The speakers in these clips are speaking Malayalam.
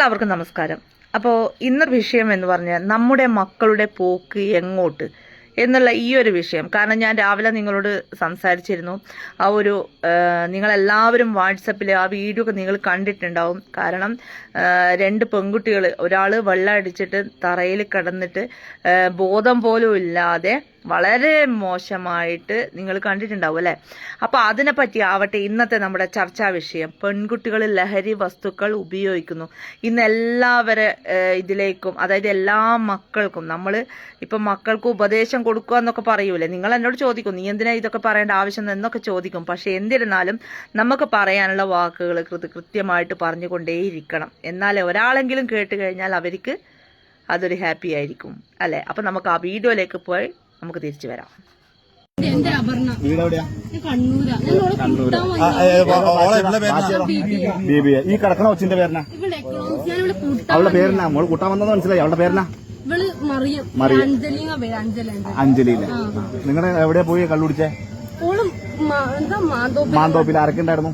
എല്ലാവർക്കും നമസ്കാരം. അപ്പോൾ ഇന്നൊരു വിഷയം എന്ന് പറഞ്ഞാൽ നമ്മുടെ മക്കളുടെ പോക്ക് എങ്ങോട്ട് എന്നുള്ള ഈ ഒരു വിഷയം. കാരണം ഞാൻ രാവിലെ നിങ്ങളോട് സംസാരിച്ചിരുന്നു. ആ ഒരു നിങ്ങളെല്ലാവരും വാട്സപ്പിൽ ആ വീഡിയോ ഒക്കെ നിങ്ങൾ കണ്ടിട്ടുണ്ടാവും. കാരണം രണ്ട് പെൺകുട്ടികൾ ഒരാൾ വെള്ളം അടിച്ചിട്ട് തറയിൽ കിടന്നിട്ട് ബോധം പോലും ഇല്ലാതെ വളരെ മോശമായിട്ട് നിങ്ങൾ കണ്ടിട്ടുണ്ടാവും അല്ലേ? അപ്പോൾ അതിനെപ്പറ്റി ആവട്ടെ ഇന്നത്തെ നമ്മുടെ ചർച്ചാ വിഷയം. പെൺകുട്ടികൾ ലഹരി വസ്തുക്കൾ ഉപയോഗിക്കുന്നു. ഇന്ന് എല്ലാവരെ ഇതിലേക്കും അതായത് എല്ലാ മക്കൾക്കും നമ്മൾ ഇപ്പം മക്കൾക്ക് ഉപദേശം കൊടുക്കുക എന്നൊക്കെ പറയൂലേ? നിങ്ങൾ എന്നോട് ചോദിക്കും നീ എന്തിനാ ഇതൊക്കെ പറയേണ്ട ആവശ്യം എന്നൊക്കെ ചോദിക്കും. പക്ഷെ എന്തിരുന്നാലും നമുക്ക് പറയാനുള്ള വാക്കുകൾ കൃത് കൃത്യമായിട്ട് പറഞ്ഞുകൊണ്ടേയിരിക്കണം. എന്നാലേ ഒരാളെങ്കിലും കേട്ട് കഴിഞ്ഞാൽ അവർക്ക് അതൊരു ഹാപ്പി ആയിരിക്കും അല്ലേ? അപ്പം നമുക്ക് ആ വീഡിയോയിലേക്ക് പോയി നമുക്ക് തിരിച്ചു വരാം. എവിടെയാ ഈ കിടക്കണ കൊച്ചിന്റെ കൂട്ടാൻ അവളുടെ പേരെന്നാ? മോൾ കൂട്ടാൻ വന്നത് മനസ്സിലായി. അവളുടെ മറിയം. അഞ്ജലി എന്നാ പേര് അഞ്ജലി അഞ്ജലി. അഞ്ജലിയിലെ നിങ്ങളുടെ എവിടെ പോയി കള്ളുടിച്ചേ മാന്തോപ്പിൽ ആരൊക്കെ ഉണ്ടായിരുന്നു?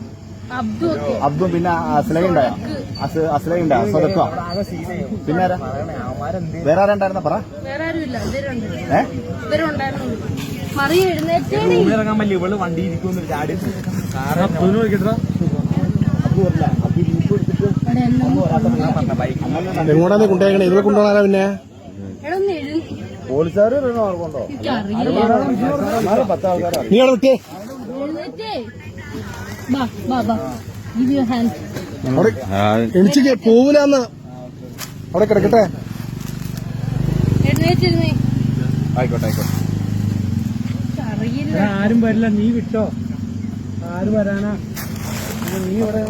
അബ്ദു പിന്നെ അസ്ലയുണ്ടായോ അസ്ലയുണ്ടോ സ്വതക്കോ. പിന്നെ വേറെ ആരാ ഉണ്ടായിരുന്ന? പറ. ഏ? ഇവരുണ്ടായിരുന്നു. ഇറങ്ങാൻ പറ്റില്ല ഇവൾ വണ്ടി ഇരിക്കുന്നു ചാടി കൊണ്ടുപോയേക്കണേ? കൊണ്ടുപോകാനാ പിന്നെ? ആൾക്കാരാ നീ അവിടെ വിട്ടേ എഴുന്നേറ്റേ. പോവില്ലാന്ന് അവിടെ കിടക്കട്ടെ. ആയിക്കോട്ടെ ആയിക്കോട്ടെ. ആരും വരില്ല നീ വിട്ടോ? ആര് വരാനാ? നീ ഇവിടെ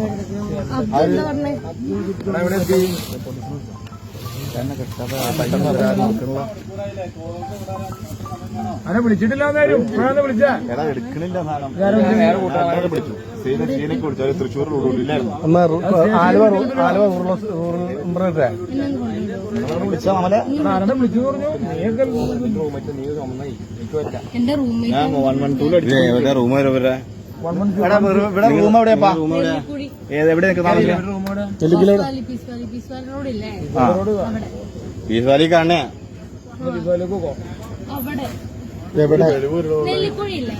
വിളിച്ചിട്ടില്ല ഇപ്പോഴാണ് വിളിച്ചാ. എടാ എടുക്കണില്ല സാധനം. വിളിച്ചു. സീന സീനക്ക് വിളിച്ചു. അവർ തൃശ്ശൂർ നമ്മളെ എന്റെ റൂംമേറ്റ് വൺ വൺ ടൂൽ അടിച്ചു. റൂം ഇവിടെ റൂം എവിടെയാപ്പാ കുഴി ഏത് എവിടെ? കാണേ അവിടെ. എവിടെ? നെല്ലിക്കുഴി ഇല്ലേ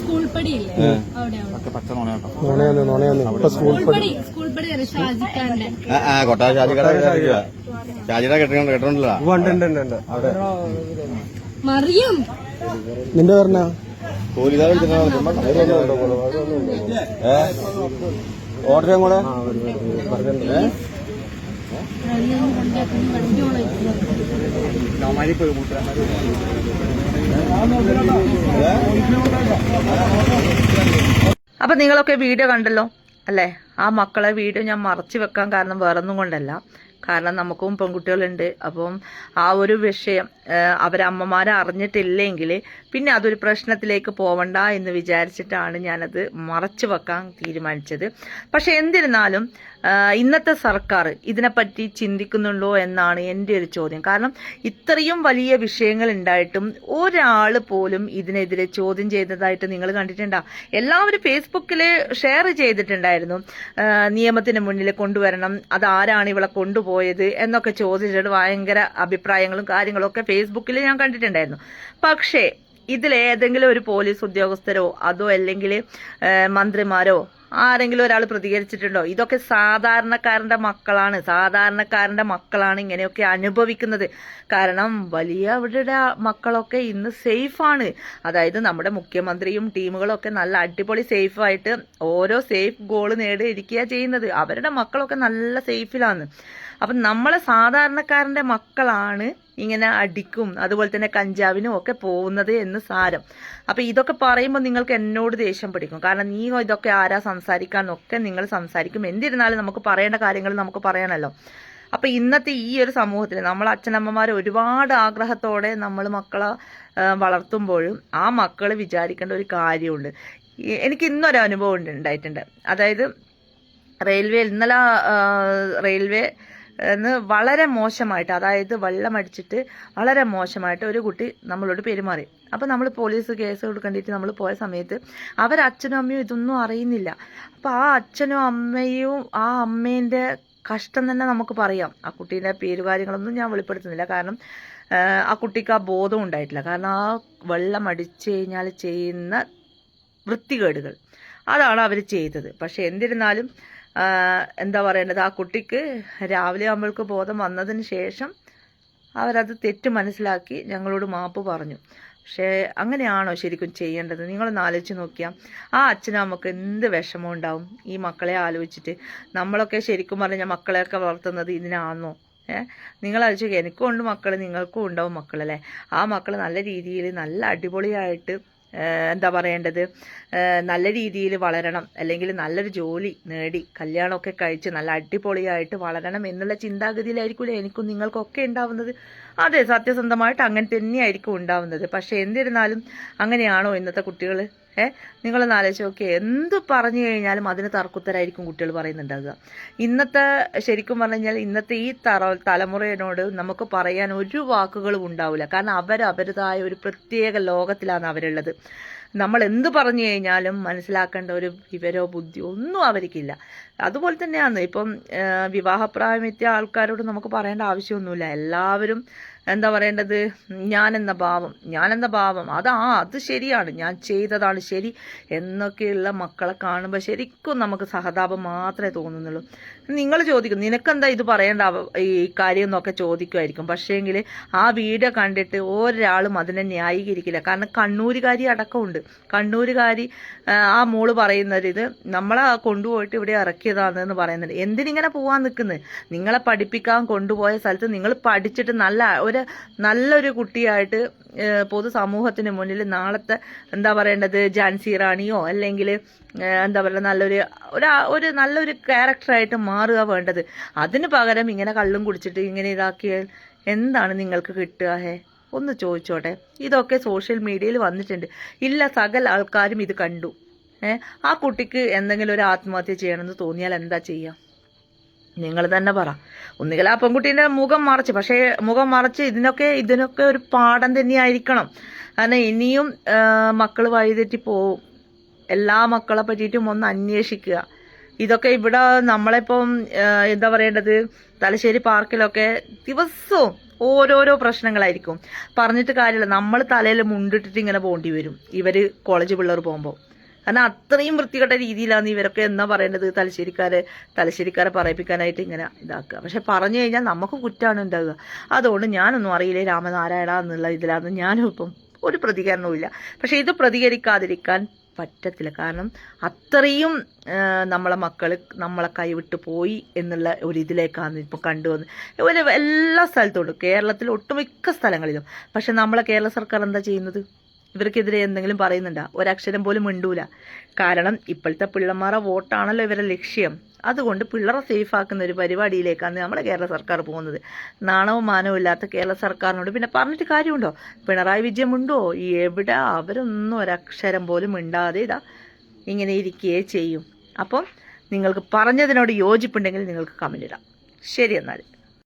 സ്കൂൾ പടി ഇല്ലേ അവിടെ. അവിടെ പച്ച നോണയാട്ടോ നോണയാന്ന് നോണയാന്ന്. സ്കൂൾ സ്കൂൾ പടി. സ്കൂൾ പടി അറിയാം ഷാജിക്കാരന്റെ ആ കൊട്ടാ ഷാജിക്കട ഷാജിയുടെ കെട്ടിട്ടുണ്ട് കെട്ടിട്ടുണ്ടല്ലോ അവിടെ. മറിയം. നിന്റെ പേരെന്നാ? പോലീസുകാർ ഓർഡർ കൂടെ അപ്പൊ നിങ്ങളൊക്കെ വീഡിയോ കണ്ടല്ലോ അല്ലേ? ആ മക്കളെ വീഡിയോ ഞാൻ മറച്ചു വെക്കാൻ കാരണം വേറൊന്നും കൊണ്ടല്ല. കാരണം നമുക്കും പെൺകുട്ടികളുണ്ട്. അപ്പം ആ ഒരു വിഷയം അവരമ്മമാരെ അറിഞ്ഞിട്ടില്ലെങ്കിൽ പിന്നെ അതൊരു പ്രശ്നത്തിലേക്ക് പോവണ്ട എന്ന് വിചാരിച്ചിട്ടാണ് ഞാനത് മറച്ചു വെക്കാൻ തീരുമാനിച്ചത്. പക്ഷെ എന്നിരുന്നാലും ഇന്നത്തെ സർക്കാർ ഇതിനെപ്പറ്റി ചിന്തിക്കുന്നുണ്ടോ എന്നാണ് എന്റെ ഒരു ചോദ്യം. കാരണം ഇത്രയും വലിയ വിഷയങ്ങൾ ഉണ്ടായിട്ടും ഒരാൾ പോലും ഇതിനെതിരെ ചോദ്യം ചെയ്തതായിട്ട് നിങ്ങൾ കണ്ടിട്ടുണ്ടാ? എല്ലാവരും ഫേസ്ബുക്കിൽ ഷെയർ ചെയ്തിട്ടുണ്ടായിരുന്നു. നിയമത്തിന് മുന്നിൽ കൊണ്ടുവരണം അതാരാണ് ഇവളെ കൊണ്ടുപോയത് എന്നൊക്കെ ചോദിച്ചിട്ട് ഭയങ്കര അഭിപ്രായങ്ങളും കാര്യങ്ങളും ഒക്കെ ഫേസ്ബുക്കിൽ ഞാൻ കണ്ടിട്ടുണ്ടായിരുന്നു. പക്ഷേ ഇതിൽ ഏതെങ്കിലും ഒരു പോലീസ് ഉദ്യോഗസ്ഥരോ അതോ അല്ലെങ്കിൽ മന്ത്രിമാരോ ആരെങ്കിലും ഒരാൾ പ്രതികരിച്ചിട്ടുണ്ടോ? ഇതൊക്കെ സാധാരണക്കാരന്റെ മക്കളാണ്. സാധാരണക്കാരന്റെ മക്കളാണ് ഇങ്ങനെയൊക്കെ അനുഭവിക്കുന്നത്. കാരണം വലിയ അവരുടെ മക്കളൊക്കെ ഇന്ന് സേഫാണ്. അതായത് നമ്മുടെ മുഖ്യമന്ത്രിയും ടീമുകളൊക്കെ നല്ല അടിപൊളി സേഫായിട്ട് ഓരോ സേഫ് ഗോൾ നേടിയിരിക്കുക ചെയ്യുന്നത്. അവരുടെ മക്കളൊക്കെ നല്ല സേഫിലാണ്. അപ്പം നമ്മളെ സാധാരണക്കാരന്റെ മക്കളാണ് ഇങ്ങനെ അടിക്കും അതുപോലെ തന്നെ കഞ്ചാവിനും ഒക്കെ പോകുന്നത് എന്ന് സാരം. അപ്പോൾ ഇതൊക്കെ പറയുമ്പോൾ നിങ്ങൾക്ക് എന്നോട് ദേഷ്യം പിടിക്കും. കാരണം നീ ഇതൊക്കെ ആരാ സംസാരിക്കാന്നൊക്കെ നിങ്ങൾ സംസാരിക്കും. എന്തിരുന്നാലും നമുക്ക് പറയേണ്ട കാര്യങ്ങൾ നമുക്ക് പറയാനല്ലോ അപ്പോൾ ഇന്നത്തെ ഈ ഒരു സമൂഹത്തിൽ നമ്മൾ അച്ഛനമ്മമാർ ഒരുപാട് ആഗ്രഹത്തോടെ നമ്മൾ മക്കളെ വളർത്തുമ്പോഴും ആ മക്കൾ വിചാരിക്കേണ്ട ഒരു കാര്യമുണ്ട്. എനിക്ക് ഇന്നൊരു അനുഭവം ഉണ്ട് ഉണ്ടായിട്ടുണ്ട്. അതായത് റെയിൽവേ ഇന്നലെ റെയിൽവേ വളരെ മോശമായിട്ട് അതായത് വെള്ളമടിച്ചിട്ട് വളരെ മോശമായിട്ട് ഒരു കുട്ടി നമ്മളോട് പെരുമാറി. അപ്പോൾ നമ്മൾ പോലീസ് കേസ് കൊടുക്കേണ്ടിയിട്ട് നമ്മൾ പോയ സമയത്ത് അവർ അച്ഛനും അമ്മയും ഇതൊന്നും അറിയുന്നില്ല. അപ്പോൾ ആ അച്ഛനും അമ്മയും ആ അമ്മേന്റെ കഷ്ടം തന്നെ നമുക്ക് പറയാം. ആ കുട്ടീന്റെ പേര് കാര്യങ്ങളൊന്നും ഞാൻ വെളിപ്പെടുത്തുന്നില്ല. കാരണം ആ, കുട്ടിക്ക് ആ ബോധം ഉണ്ടായിട്ടില്ല. കാരണം ആ വെള്ളം അടിച്ചു കഴിഞ്ഞാൽ ചെയ്യുന്ന വൃത്തികേടുകൾ. അതാണ് അവർ ചെയ്തത്. പക്ഷെ എന്നിരുന്നാലും എന്താ പറയേണ്ടത്? ആ കുട്ടിക്ക് രാവിലെ ആകുമ്പോഴേക്ക് ബോധം വന്നതിന് ശേഷം അവരത് തെറ്റ് മനസ്സിലാക്കി ഞങ്ങളോട് മാപ്പ് പറഞ്ഞു. പക്ഷേ അങ്ങനെയാണോ ശരിക്കും ചെയ്യേണ്ടത്? നിങ്ങളൊന്ന് ആലോചിച്ച് നോക്കിയാൽ ആ അച്ഛനും അമ്മയ്ക്ക് എന്ത് വിഷമം ഉണ്ടാവും? ഈ മക്കളെ ആലോചിച്ചിട്ട് നമ്മളൊക്കെ ശരിക്കും പറഞ്ഞാൽ മക്കളെയൊക്കെ വളർത്തുന്നത് ഇതിനാണോ ഏഹ് നിങ്ങൾ ആലോചിക്കുക എനിക്കും ഉണ്ട് മക്കൾ നിങ്ങൾക്കും ഉണ്ടാവും മക്കളല്ലേ? ആ മക്കൾ നല്ല രീതിയിൽ നല്ല അടിപൊളിയായിട്ട് എന്താ പറയേണ്ടത്? നല്ല രീതിയിൽ വളരണം. അല്ലെങ്കിൽ നല്ലൊരു ജോലി നേടി കല്യാണമൊക്കെ കഴിച്ച് നല്ല അടിപൊളിയായിട്ട് വളരണം എന്നുള്ള ചിന്താഗതിയിലായിരിക്കില്ലേ എനിക്കും നിങ്ങൾക്കൊക്കെ ഉണ്ടാവുന്നത്? അതെ സത്യസന്ധമായിട്ട് അങ്ങനെ തന്നെയായിരിക്കും ഉണ്ടാവുന്നത്. പക്ഷേ എന്നിരുന്നാലും അങ്ങനെയാണോ ഇന്നത്തെ കുട്ടികൾ? ഏ? നിങ്ങളൊന്ന് ആലോചിച്ച് നോക്കി എന്ത് പറഞ്ഞു കഴിഞ്ഞാലും അതിന് തർക്കുത്തരായിരിക്കും കുട്ടികൾ പറയുന്നുണ്ടാവുക. ഇന്നത്തെ ശരിക്കും പറഞ്ഞു കഴിഞ്ഞാൽ ഇന്നത്തെ ഈ തറ തലമുറയോട് നമുക്ക് പറയാൻ ഒരു വാക്കുകളും ഉണ്ടാവില്ല. കാരണം അവർ അവരുടേതായ ഒരു പ്രത്യേക ലോകത്തിലാണ് അവരുള്ളത്. നമ്മൾ എന്ത് പറഞ്ഞു കഴിഞ്ഞാലും മനസ്സിലാക്കേണ്ട ഒരു വിവരോ ബുദ്ധിയോ ഒന്നും അവർക്കില്ല. അതുപോലെ തന്നെയാണ് ഇപ്പം വിവാഹപ്രായമെത്തിയ ആൾക്കാരോട് നമുക്ക് പറയേണ്ട ആവശ്യമൊന്നുമില്ല. എല്ലാവരും എന്താ പറയേണ്ടത്? ഞാനെന്ന ഭാവം ഞാനെന്ന ഭാവം അതാ അത് ശരിയാണ്. ഞാൻ ചെയ്തതാണ് ശരി എന്നൊക്കെയുള്ള മക്കളെ കാണുമ്പോൾ ശരിക്കും നമുക്ക് സഹതാപം മാത്രമേ തോന്നുന്നുള്ളൂ. നിങ്ങൾ ചോദിക്കും. നിനക്കെന്താ ഇത് പറയേണ്ട ഈ കാര്യം എന്നൊക്കെ ചോദിക്കുമായിരിക്കും. പക്ഷേങ്കിൽ ആ വീഡിയോ കണ്ടിട്ട് ഒരാളും അതിനെ ന്യായീകരിക്കില്ല. കാരണം കണ്ണൂരുകാരി അടക്കമുണ്ട്. കണ്ണൂരുകാരി ആ, മോൾ പറയുന്നത് ഇത് നമ്മളെ കൊണ്ടുപോയിട്ട് ഇവിടെ ഇറക്കിയതാണെന്ന് പറയുന്നുണ്ട്. എന്തിനിങ്ങനെ പോവാൻ നിൽക്കുന്നത് നിങ്ങളെ പഠിപ്പിക്കാൻ കൊണ്ടുപോയ സ്ഥലത്ത് നിങ്ങൾ പഠിച്ചിട്ട് നല്ല ഒരു നല്ലൊരു കുട്ടിയായിട്ട് പൊതുസമൂഹത്തിന് മുന്നിൽ നാളത്തെ എന്താ പറയേണ്ടത് ജാൻസി റാണിയോ അല്ലെങ്കിൽ എന്താ പറയുക നല്ലൊരു ഒരു ഒരു നല്ലൊരു ക്യാരക്ടറായിട്ട് മാറുക വേണ്ടത്. അതിന് പകരം ഇങ്ങനെ കള്ളും കുടിച്ചിട്ട് ഇങ്ങനെ ഇതാക്കിയാൽ എന്താണ് നിങ്ങൾക്ക് കിട്ടുക ഹേ? ഒന്ന് ചോദിച്ചോട്ടെ. ഇതൊക്കെ സോഷ്യൽ മീഡിയയിൽ വന്നിട്ടുണ്ട്. ഇല്ല സകല ആൾക്കാരും ഇത് കണ്ടു. ആ കുട്ടിക്ക് എന്തെങ്കിലും ഒരു ആത്മഹത്യ ചെയ്യണമെന്ന് തോന്നിയാൽ എന്താ ചെയ്യുക നിങ്ങൾ തന്നെ പറ. ഒന്നുകിൽ ആ പെൺകുട്ടീന്റെ മുഖം മറച്ച് പക്ഷേ മുഖം മറച്ച് ഇതിനൊക്കെ ഇതിനൊക്കെ ഒരു പാഠം തന്നെയായിരിക്കണം. കാരണം ഇനിയും മക്കൾ വഴിതെറ്റി പോവും. എല്ലാ മക്കളെ പറ്റിയിട്ടും ഒന്ന് അന്വേഷിക്കുക. ഇതൊക്കെ ഇവിടെ നമ്മളിപ്പം എന്താ പറയേണ്ടത്? തലശ്ശേരി പാർക്കിലൊക്കെ ദിവസവും ഓരോരോ പ്രശ്നങ്ങളായിരിക്കും. പറഞ്ഞിട്ട് കാര്യമില്ല. നമ്മൾ തലയിൽ മുണ്ടിട്ടിട്ട് ഇങ്ങനെ പോകേണ്ടി വരും ഇവർ കോളേജ് പിള്ളേർ പോകുമ്പോൾ കാരണം അത്രയും വൃത്തികെട്ട രീതിയിലാണ് ഇവരൊക്കെ എന്നാ പറയേണ്ടത്? തലശ്ശേരിക്കാരെ തലശ്ശേരിക്കാരെ പറയിപ്പിക്കാനായിട്ട് ഇങ്ങനെ ഇതാക്കുക. പക്ഷെ പറഞ്ഞു കഴിഞ്ഞാൽ നമുക്ക് കുറ്റമാണ് ഉണ്ടാവുക. അതുകൊണ്ട് ഞാനൊന്നും അറിയില്ലേ രാമനാരായണ എന്നുള്ള ഇതിലാണ് ഞാനും ഇപ്പം ഒരു പ്രതികരണവും ഇല്ല. പക്ഷെ ഇത് പ്രതികരിക്കാതിരിക്കാൻ പറ്റത്തില്ല. കാരണം അത്രയും നമ്മളെ മക്കൾ നമ്മളെ കൈവിട്ട് പോയി എന്നുള്ള ഒരു ഇതിലേക്കാണ് കണ്ടുവന്ന്. ഒരു എല്ലാ സ്ഥലത്തും ഉണ്ട് കേരളത്തിൽ ഒട്ടുമിക്ക സ്ഥലങ്ങളിലും. പക്ഷെ നമ്മളെ കേരള സർക്കാർ എന്താ ചെയ്യുന്നത്? ഇവർക്കെതിരെ എന്തെങ്കിലും പറയുന്നുണ്ടോ? ഒരക്ഷരം പോലും മിണ്ടൂല. കാരണം ഇപ്പോഴത്തെ പിള്ളമാരെ വോട്ടാണല്ലോ ഇവരുടെ ലക്ഷ്യം. അതുകൊണ്ട് പിള്ളേരെ സേഫാക്കുന്ന ഒരു പരിപാടിയിലേക്കാണ് നമ്മുടെ കേരള സർക്കാർ പോകുന്നത്. നാണവും മാനവും ഇല്ലാത്ത കേരള സർക്കാരിനോട് പിന്നെ പറഞ്ഞിട്ട് കാര്യമുണ്ടോ? പിണറായി വിജയൻ ഉണ്ടോ എവിടെ? അവരൊന്നും ഒരക്ഷരം പോലും മിണ്ടാതെ ഇതാ ഇങ്ങനെ ഇരിക്കുകയേ ചെയ്യും. അപ്പം നിങ്ങൾക്ക് പറഞ്ഞതിനോട് യോജിപ്പുണ്ടെങ്കിൽ നിങ്ങൾക്ക് കമന്റ് ഇടാം. ശരി എന്നാൽ